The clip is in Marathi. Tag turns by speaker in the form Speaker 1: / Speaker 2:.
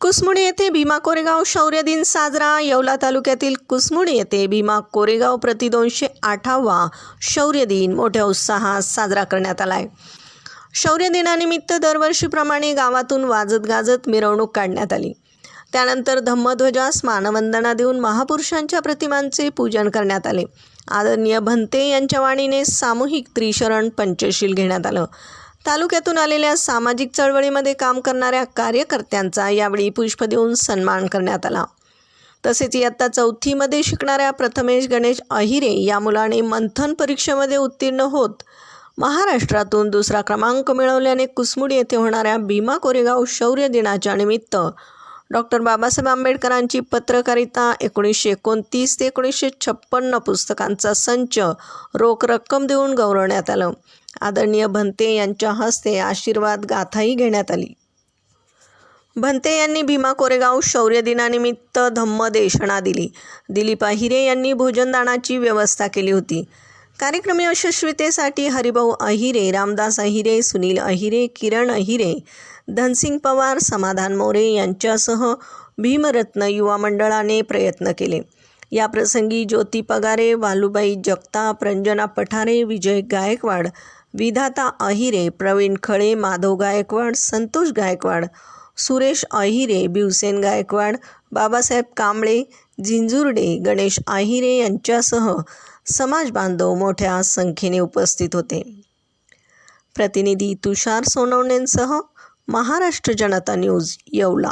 Speaker 1: कुसमुडी येथे भीमा कोरेगाव शौर्य दिन साजरा. येवला तालुक्यातील कुसमुडी येथे भीमा कोरेगाव प्रति दोनशे आठावा शौर्य दिन मोठ्या उत्साहात साजरा करण्यात आला आहे शौर्य दिनानिमित्त दरवर्षीप्रमाणे गावातून वाजत गाजत मिरवणूक काढण्यात आली. त्यानंतर धम्मध्वजास मानवंदना देऊन महापुरुषांच्या प्रतिमांचे पूजन करण्यात आले. आदरणीय भंते यांच्या वाणीने सामूहिक त्रिशरण पंचशील घेण्यात आलं. तालुक्यातून आलेल्या सामाजिक चळवळीमध्ये काम करणाऱ्या कार्यकर्त्यांचा यावेळी पुष्प देऊन सन्मान करण्यात आला. तसेच इयत्ता चौथीमध्ये शिकणाऱ्या प्रथमेश गणेश अहिरे या मुलाने मंथन परीक्षेमध्ये उत्तीर्ण होत महाराष्ट्रातून दुसरा क्रमांक मिळवल्याने कुसमुड येथे होणाऱ्या भीमा कोरेगाव शौर्य दिनाच्या निमित्त डॉक्टर बाबासाहेब आंबेडकरांची पत्रकारिता एकोणीसशे एकोणतीस ते एकोणीसशे छप्पन्न पुस्तकांचा संच रोख रक्कम देऊन गौरवण्यात आलं. आदरणीय भंते यांच्या हस्ते आशीर्वाद गाथाही घेण्यात आली. भंते यांनी भीमा कोरेगाव शौर्य दिनानिमित्त धम्म देशणा दिली. दिलीप अहिरे यांनी भोजनदानाची व्यवस्था केली होती. कार्यक्रम यशस्वीतेसाठी हरिभाऊ अहिरे रामदास अहिरे सुनील अहिरे किरण अहिरे धनसिंग पवार समाधान मोरे यांच्यासह भीमरत्न युवा मंडळाने प्रयत्न केले. या प्रसंगी ज्योती पगारे वालुबाई जगताप रंजना पठारे विजय गायकवाड विधाता अहिरे प्रवीण खळे माधव गायकवाड संतोष गायकवाड सुरेश अहिरे बिवसेन गायकवाड बाबासाहेब कांबळे झिंजुर्डे गणेश अहिरे यांच्यासह समाज बांधव मोठ्या संख्येने उपस्थित होते. प्रतिनिधी तुषार सोनवणेंसह महाराष्ट्र जनता न्यूज येवला.